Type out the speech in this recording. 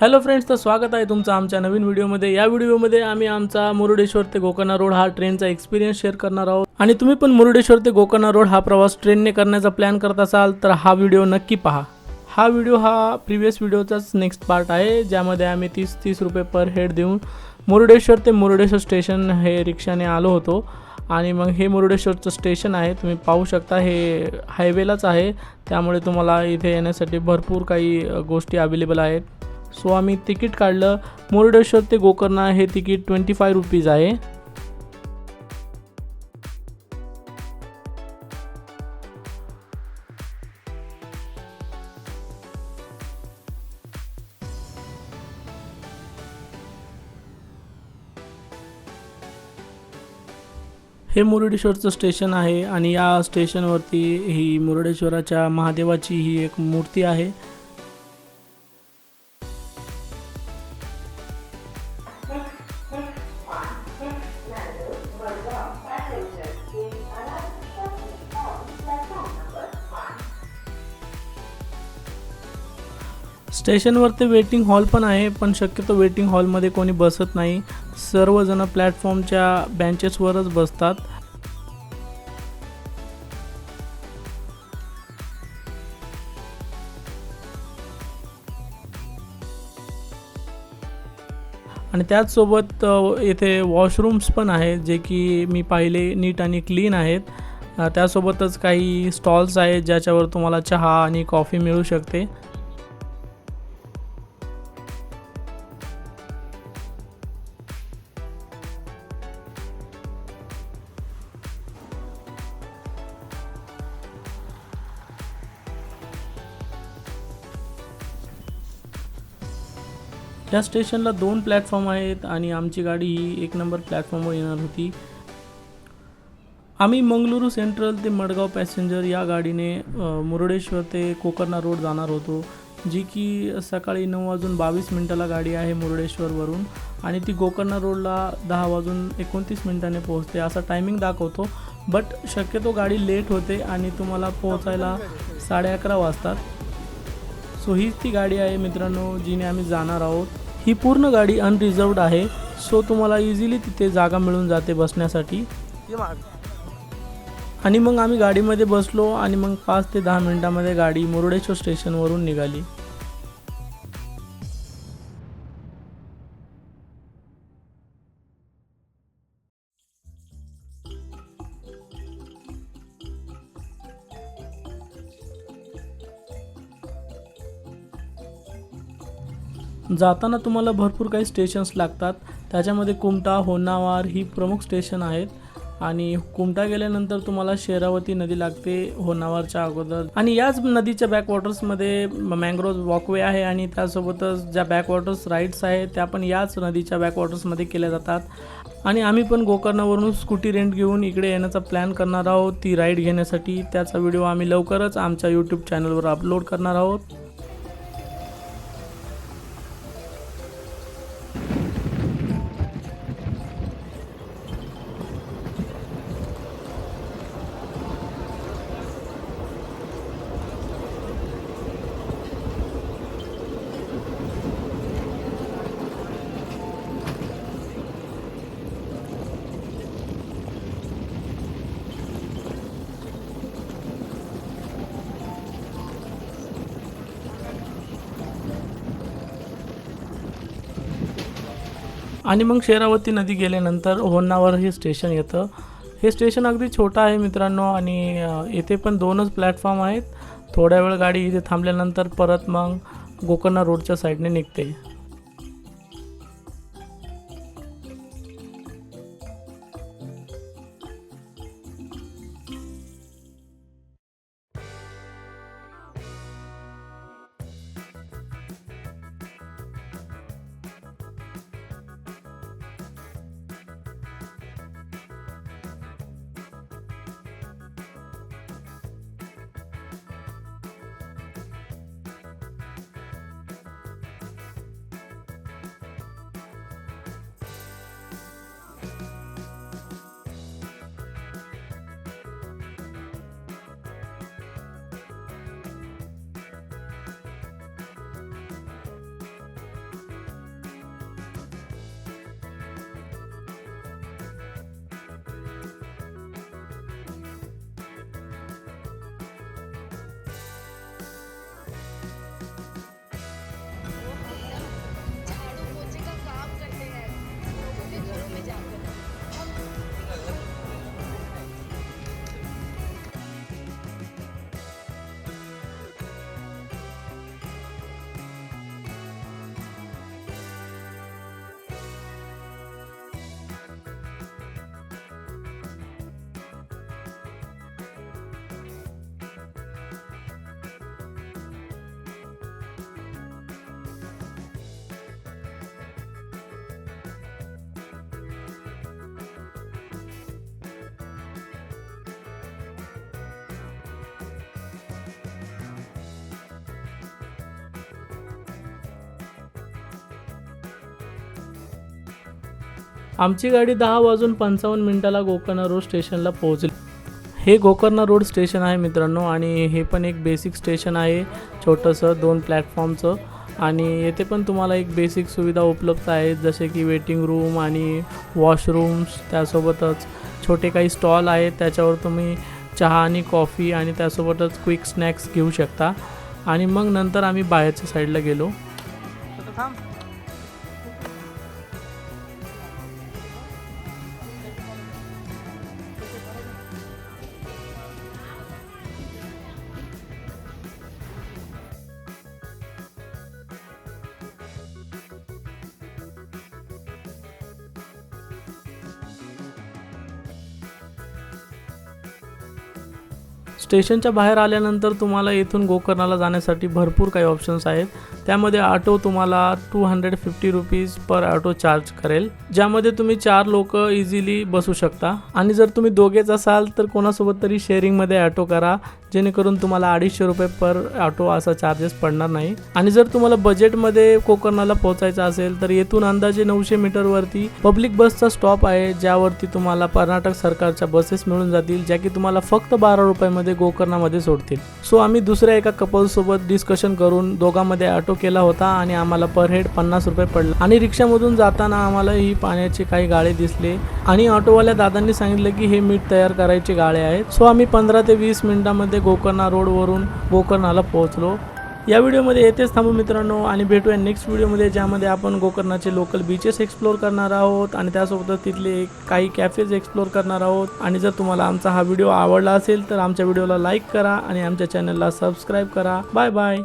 Hello friends तर स्वागत आहे तुमचं आमच्या नवीन व्हिडिओमध्ये. या व्हिडिओमध्ये आम्ही आमचा मुरुडेश्वर ते गोकर्णा रोड हा ट्रेनचा एक्सपिरियन्स शेअर करणार आहोत. आणि तुम्ही पण मुरुडेश्वर ते गोकर्णा रोड हा प्रवास ट्रेनने करण्याचा प्लॅन करत असाल तर हा व्हिडिओ नक्की पहा. हा व्हिडिओ हा प्रिव्हियस व्हिडिओचाच नेक्स्ट पार्ट आहे ज्यामध्ये आम्ही तीस तीस रुपये पर हेड देऊन मुरुडेश्वर ते मुरुडेश्वर स्टेशन हे रिक्षाने आलो होतो. आणि मग हे मुरुडेश्वरचं स्टेशन आहे तुम्ही पाहू शकता हे हायवेलाच आहे. त्यामुळे तुम्हाला इथे येण्यासाठी भरपूर काही गोष्टी अवेलेबल आहेत. सो आम्ही तिकीट काढलं. मुरुडेश्वर ते गोकर्णा हे तिकीट ट्वेंटी फाय रुपीज आहे. हे मुरुडेश्वरचं स्टेशन आहे आणि या स्टेशनवरती ही मुरुडेश्वराच्या महादेवाची ही एक मूर्ती आहे. स्टेशनवरती वेटिंग हॉल पण आहे पण शक्यतो वेटिंग हॉलमध्ये कोणी बसत नाही. सर्वजण प्लॅटफॉर्मच्या बेंचेसवरच बसतात. आणि त्याचसोबत येथे वॉशरूम्स पण आहेत जे की मी पाहिले नीट आणि क्लीन आहेत. त्यासोबतच काही स्टॉल्स आहेत ज्याच्यावर तुम्हाला चहा आणि कॉफी मिळू शकते. या स्टेशनला दोन प्लॅटफॉर्म आहेत आणि आमची गाडी ही एक नंबर प्लॅटफॉर्मवर येणार होती. आम्ही मंगळुरू सेंट्रल ते मडगाव पॅसेंजर या गाडीने मुरडेश्वर मुरुडेश्वर ते कोकर्णा रोड जाणार होतो जी की सकाळी नऊ वाजून बावीस मिनटाला गाडी आहे मुरुडेश्वरवरून आणि ती गोकर्णा रोडला दहा वाजून एकोणतीस मिनटाने पोहोचते असा टायमिंग दाखवतो. बट शक्यतो गाडी लेट होते आणि तुम्हाला पोहोचायला साडे अकरा वाजतात. सो हीच ती गाडी आहे मित्रांनो जिने आम्ही जाणार आहोत. ही पूर्ण गाडी अनरिझर्वड आहे. सो तुम्हाला इझिली तिथे जागा मिळून जाते बसण्यासाठी. आणि मग आम्ही गाडीमध्ये बसलो आणि मग पाच ते दहा मिनिटामध्ये गाडी मुरुडेश्वर स्टेशनवरून निघाली. जाताना तुम्हाला भरपूर काही स्टेशन्स लागतात. त्याच्यामध्ये कुमटा होनावार ही प्रमुख स्टेशन आहेत. आणि कुमटा गेल्यानंतर तुम्हाला शेरावती नदी लागते होनावारच्या अगोदर. आणि याच नदीच्या बॅकवॉटर्समध्ये मँग्रोव्ह वॉकवे आहे आणि त्यासोबतच ज्या बॅकवॉटर्स राईड्स आहेत त्या पण याच नदीच्या बॅकवॉटर्समध्ये केल्या जातात. आणि आम्ही पण गोकर्णावरून स्कूटी रेंट घेऊन इकडे येण्याचा प्लॅन करणार आहोत. ती राईड घेण्यासाठी त्याचा व्हिडिओ आम्ही लवकरच आमच्या यूट्यूब चॅनलवर अपलोड करणार आहोत. आणि मग शेरावती नदी गेल्यानंतर होन्नावर हे स्टेशन येतं. हे स्टेशन अगदी छोटं आहे मित्रांनो आणि इथे येथे पण दोनच प्लॅटफॉर्म आहेत. थोड्या वेळ गाडी इथे थांबल्यानंतर परत मग गोकर्णा रोडच्या साईडने निघते. आमची गाडी दहा वाजून पंचावन्न मिनिटाला गोकर्णा रोड स्टेशनला पोहोचली. हे गोकर्णा रोड स्टेशन आहे मित्रांनो आणि हे पण एक बेसिक स्टेशन आहे. छोटंसं दोन प्लॅटफॉर्मचं आणि येथे पण तुम्हाला एक बेसिक सुविधा उपलब्ध आहेत जसे की वेटिंग रूम आणि वॉशरूम्स त्यासोबतच छोटे काही स्टॉल आहेत. त्याच्यावर तुम्ही चहा आणि कॉफी आणि त्यासोबतच क्विक स्नॅक्स घेऊ शकता. आणि मग नंतर आम्ही बाहेरच्या साईडला गेलो. स्टेशनच्या बाहेर आल्यानंतर तुम्हाला इथून गोकर्णाला जाण्यासाठी भरपूर काही ऑप्शन्स आहेत. त्यामध्ये ऑटो तुम्हाला two hundred fifty rupees per auto charge करेल ज्यामध्ये तुम्ही चार लोक इझिली बसू शकता. आणि जर तुम्ही दोघेच असाल तर कोणासोबत तरी शेअरिंगमध्ये ऑटो करा जेणेकरून तुम्हाला अडीचशे रुपये पर ऑटो असा चार्जेस पडणार नाही. आणि जर तुम्हाला बजेटमध्ये कोकणाला पोहोचायचं असेल तर येथून अंदाजे नऊशे मीटरवरती पब्लिक बसचा स्टॉप आहे ज्यावरती तुम्हाला कर्नाटक सरकारच्या बसेस मिळून जातील ज्या की तुम्हाला फक्त बारा रुपयामध्ये गोकर्णामध्ये सोडतील. सो आम्ही दुसऱ्या एका कपलसोबत डिस्कशन करून दोघांमध्ये ऑटो केला होता आणि आम्हाला पर हेड पन्नास रुपये पडला. आणि रिक्षामधून जाताना आम्हाला ही पाण्याचे काही गाळे दिसले. आणि ऑटोवाल्या दादांनी सांगितलं की हे मीठ तयार करायचे गाळे आहेत सो आम्ही पंधरा ते वीस मिनिटांमध्ये गोकर्णा रोडवरून गोकर्णाला पोहोचलो. या व्हिडिओमध्ये येथेच थांबू मित्रांनो आणि भेटूया नेक्स्ट व्हिडिओमध्ये ज्यामध्ये आपण गोकर्णाचे लोकल बीचेस एक्सप्लोर करणार आहोत आणि त्यासोबतच तिथले काही कॅफेज एक्सप्लोर करणार आहोत. आणि जर तुम्हाला आमचा हा व्हिडिओ आवडला असेल तर आमच्या व्हिडिओला लाईक करा आणि आमच्या चॅनलला सबस्क्राईब करा. Bye bye